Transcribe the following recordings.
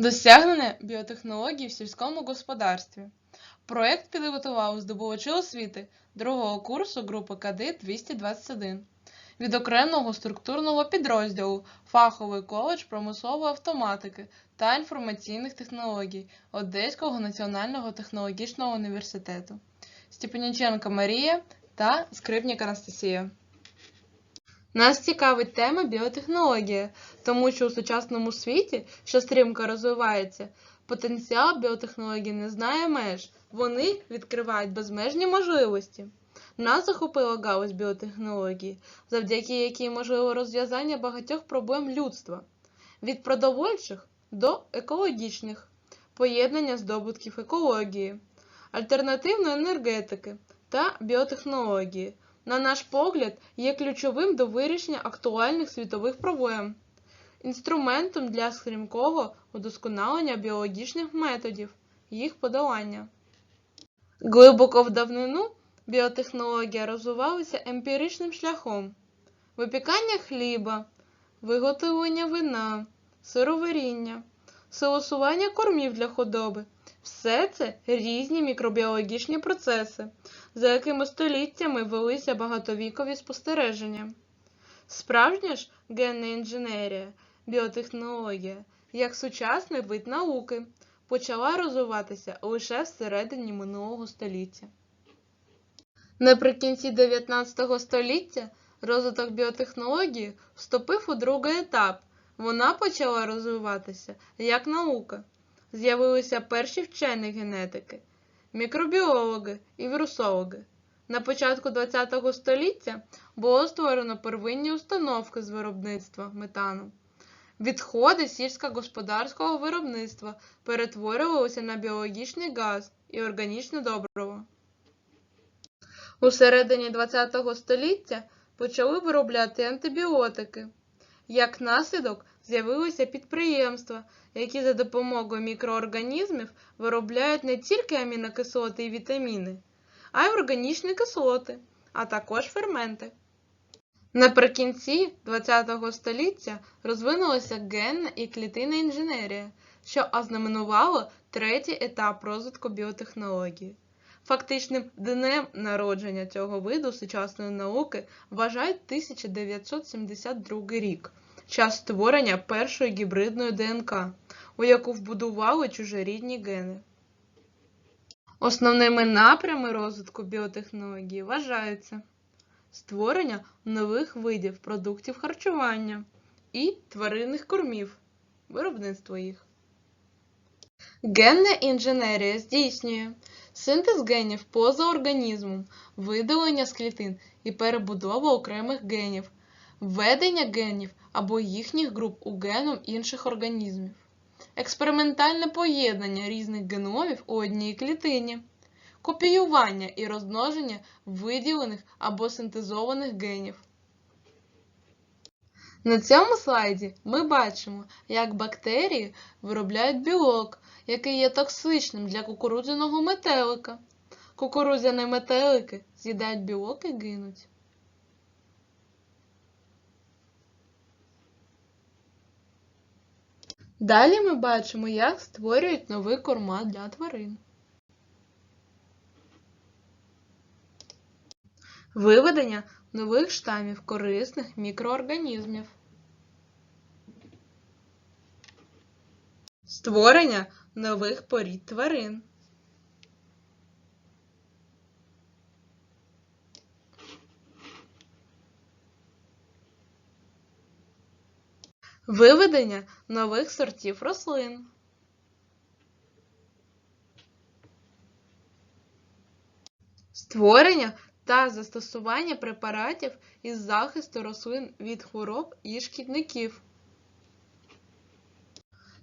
Досягнення біотехнологій в сільському господарстві. Проект підготували здобувачі освіти другого курсу групи КД 221 від окремого структурного підрозділу Фаховий коледж промислової автоматики та інформаційних технологій Одеського національного технологічного університету Степаніченка Марія та Скрипник Анастасія. Нас цікавить тема біотехнологія, тому що у сучасному світі, що стрімко розвивається, потенціал біотехнологій не знає меж. Вони відкривають безмежні можливості. Нас захопила галузь біотехнології, завдяки якій можливо розв'язання багатьох проблем людства від продовольчих до екологічних, поєднання здобутків екології, альтернативної енергетики та біотехнології на наш погляд, є ключовим до вирішення актуальних світових проблем, інструментом для стрімкого удосконалення біологічних методів, їх подолання. Глибоко в давнину біотехнологія розвивалася емпіричним шляхом випікання хліба, виготовлення вина, сироваріння, силосування кормів для худоби. Все це різні мікробіологічні процеси, за якими століттями велися багатовікові спостереження. Справжня ж генна інженерія, біотехнологія, як сучасний вид науки, почала розвиватися лише всередині минулого століття. Наприкінці 19 століття розвиток біотехнології вступив у другий етап. Вона почала розвиватися як наука. З'явилися перші вчені генетики, мікробіологи і вірусологи. На початку ХХ століття було створено первинні установки з виробництва метану. Відходи сільськогосподарського виробництва перетворювалися на біологічний газ і органічне добриво. У середині ХХ століття почали виробляти антибіотики. Як наслідок з'явилися підприємства, які за допомогою мікроорганізмів виробляють не тільки амінокислоти і вітаміни, а й органічні кислоти, а також ферменти. Наприкінці ХХ століття розвинулася генна і клітинна інженерія, що ознаменувало третій етап розвитку біотехнології. Фактичним днем народження цього виду сучасної науки вважають 1972 рік, час створення першої гібридної ДНК, у яку вбудували чужорідні гени. Основними напрями розвитку біотехнології вважаються створення нових видів продуктів харчування і тваринних кормів, виробництво їх. Генна інженерія здійснює синтез генів поза організмом, видалення з клітин і перебудова окремих генів, введення генів або їхніх груп у геном інших організмів, експериментальне поєднання різних геномів у одній клітині, копіювання і розмноження виділених або синтезованих генів. На цьому слайді ми бачимо, як бактерії виробляють білок, який є токсичним для кукурудзяного метелика. Кукурудзяні метелики з'їдають білок і гинуть. Далі ми бачимо, як створюють новий корма для тварин. Виведення нових штамів корисних мікроорганізмів. Створення нових порід тварин. Виведення нових сортів рослин. Створення та застосування препаратів із захисту рослин від хвороб і шкідників.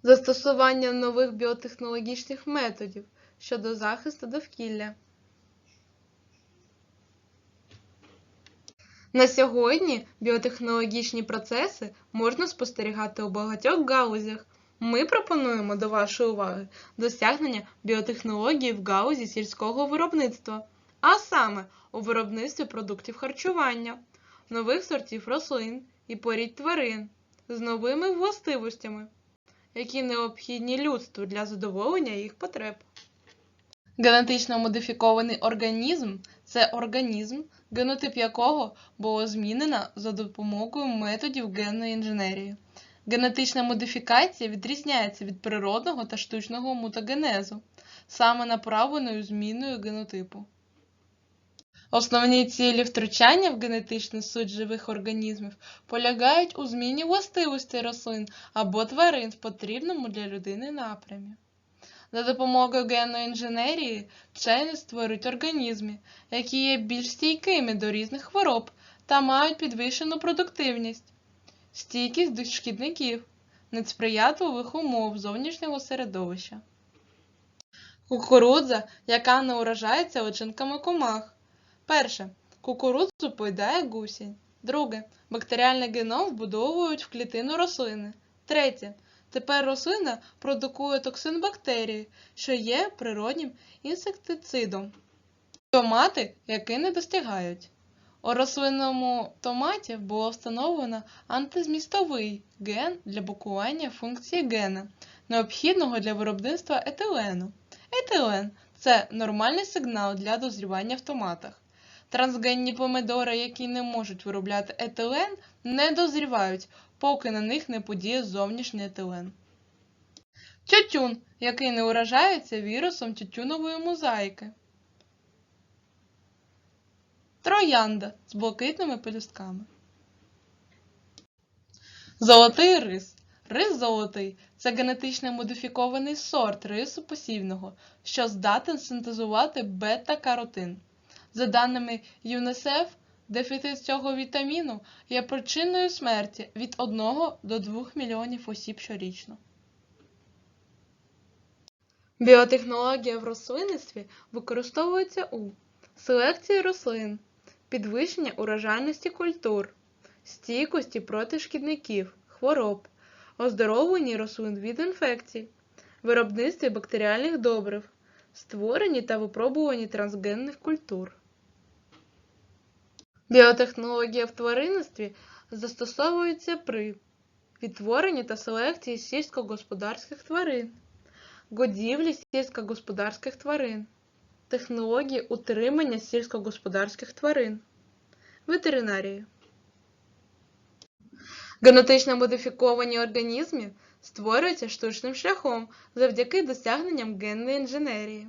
Застосування нових біотехнологічних методів щодо захисту довкілля. На сьогодні біотехнологічні процеси можна спостерігати у багатьох галузях. Ми пропонуємо до вашої уваги досягнення біотехнології в галузі сільського виробництва, а саме у виробництві продуктів харчування, нових сортів рослин і порід тварин з новими властивостями, які необхідні людству для задоволення їх потреб. Генетично модифікований організм це організм, генотип якого було змінено за допомогою методів генної інженерії. Генетична модифікація відрізняється від природного та штучного мутагенезу, саме направленою зміною генотипу. Основні цілі втручання в генетичну суть живих організмів полягають у зміні властивостей рослин або тварин в потрібному для людини напрямі. За допомогою генної інженерії вчені створюють організми, які є більш стійкими до різних хвороб та мають підвищену продуктивність, стійкість до шкідників, несприятливих умов зовнішнього середовища. Кукурудза, яка не уражається личинками комах. Перше. Кукурудзу поїдає гусінь. Друге. Бактеріальний геном вбудовують в клітину рослини. Третє. Тепер рослина продукує токсин бактерії, що є природнім інсектицидом. Томати, які не достигають. У рослинному томаті було встановлено антизмістовий ген для блокування функції гена, необхідного для виробництва етилену. Етилен це нормальний сигнал для дозрівання в томатах. Трансгенні помидори, які не можуть виробляти етилен, не дозрівають, поки на них не подіє зовнішній етилен. Тютюн, який не уражається вірусом тютюнової мозаїки. Троянда з блакитними пелюстками. Золотий рис. Рис золотий це генетично модифікований сорт рису посівного, що здатен синтезувати бета-каротин. За даними ЮНІСЕФ, дефіцит цього вітаміну є причиною смерті від 1 до 2 мільйонів осіб щорічно. Біотехнологія в рослинництві використовується у селекції рослин, підвищення урожайності культур, стійкості проти шкідників, хвороб, оздоровленні рослин від інфекцій, виробництві бактеріальних добрив, створенні та випробуванні трансгенних культур. Біотехнологія в тваринництві застосовується при відтворенні та селекції сільськогосподарських тварин, годівлі сільськогосподарських тварин, технології утримання сільськогосподарських тварин, ветеринарії. Генетично модифіковані організми створюються штучним шляхом завдяки досягненням генної інженерії.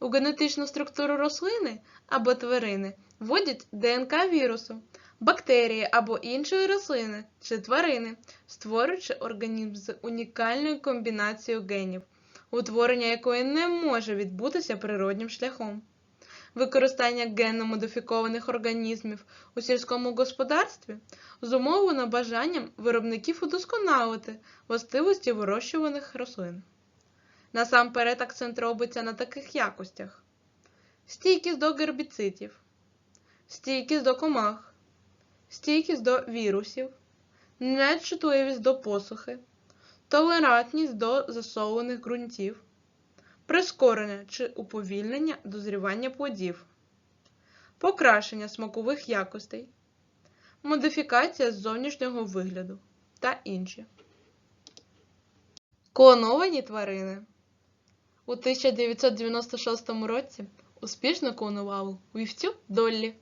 У генетичну структуру рослини або тварини вводять ДНК вірусу, бактерії або іншої рослини чи тварини, створюючи організм з унікальною комбінацією генів, утворення якої не може відбутися природнім шляхом. Використання генно-модифікованих організмів у сільському господарстві зумовлено бажанням виробників удосконалити властивості вирощуваних рослин. Насамперед акцент робиться на таких якостях: стійкість до гербіцидів, стійкість до комах, стійкість до вірусів, нечутливість до посухи, толерантність до засолених ґрунтів, прискорення чи уповільнення дозрівання плодів, покращення смакових якостей, модифікація зовнішнього вигляду та інші. Клоновані тварини у 1996 році успішно клонували вівцю Доллі.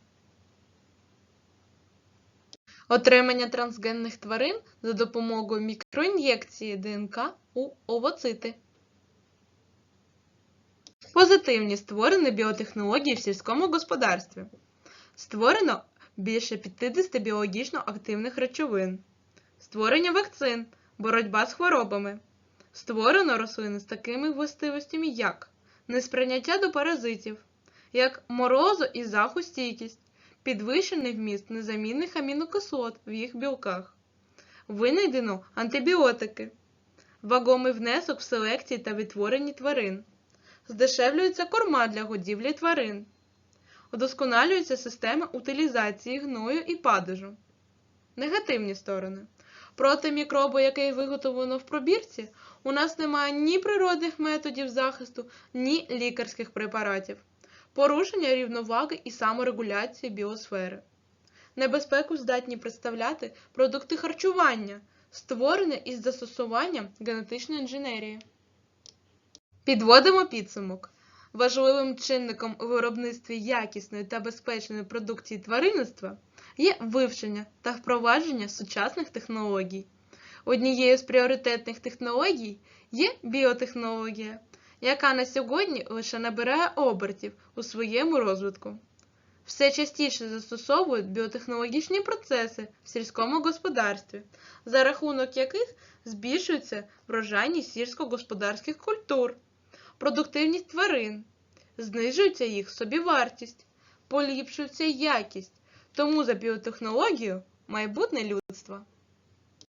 Отримання трансгенних тварин за допомогою мікроін'єкції ДНК у овоцити. Позитивні створені біотехнології в сільському господарстві. Створено більше 50 біологічно активних речовин. Створення вакцин, боротьба з хворобами. Створено рослини з такими властивостями, як несприйняття до паразитів, як морозу і захустійкість, підвищений вміст незамінних амінокислот в їх білках, винайдено антибіотики, вагомий внесок в селекції та відтворенні тварин, здешевлюється корма для годівлі тварин, удосконалюється система утилізації гною і падежу. Негативні сторони. Проти мікробу, який виготовлено в пробірці, у нас немає ні природних методів захисту, ні лікарських препаратів, порушення рівноваги і саморегуляції біосфери. Небезпеку здатні представляти продукти харчування, створене із застосуванням генетичної інженерії. Підводимо підсумок. Важливим чинником у виробництві якісної та безпечної продукції тваринництва є вивчення та впровадження сучасних технологій. Однією з пріоритетних технологій є біотехнологія, яка на сьогодні лише набирає обертів у своєму розвитку. Все частіше застосовують біотехнологічні процеси в сільському господарстві, за рахунок яких збільшується врожайність сільськогосподарських культур, продуктивність тварин, знижується їх собівартість, поліпшується якість. Тому за біотехнологію майбутнє людства.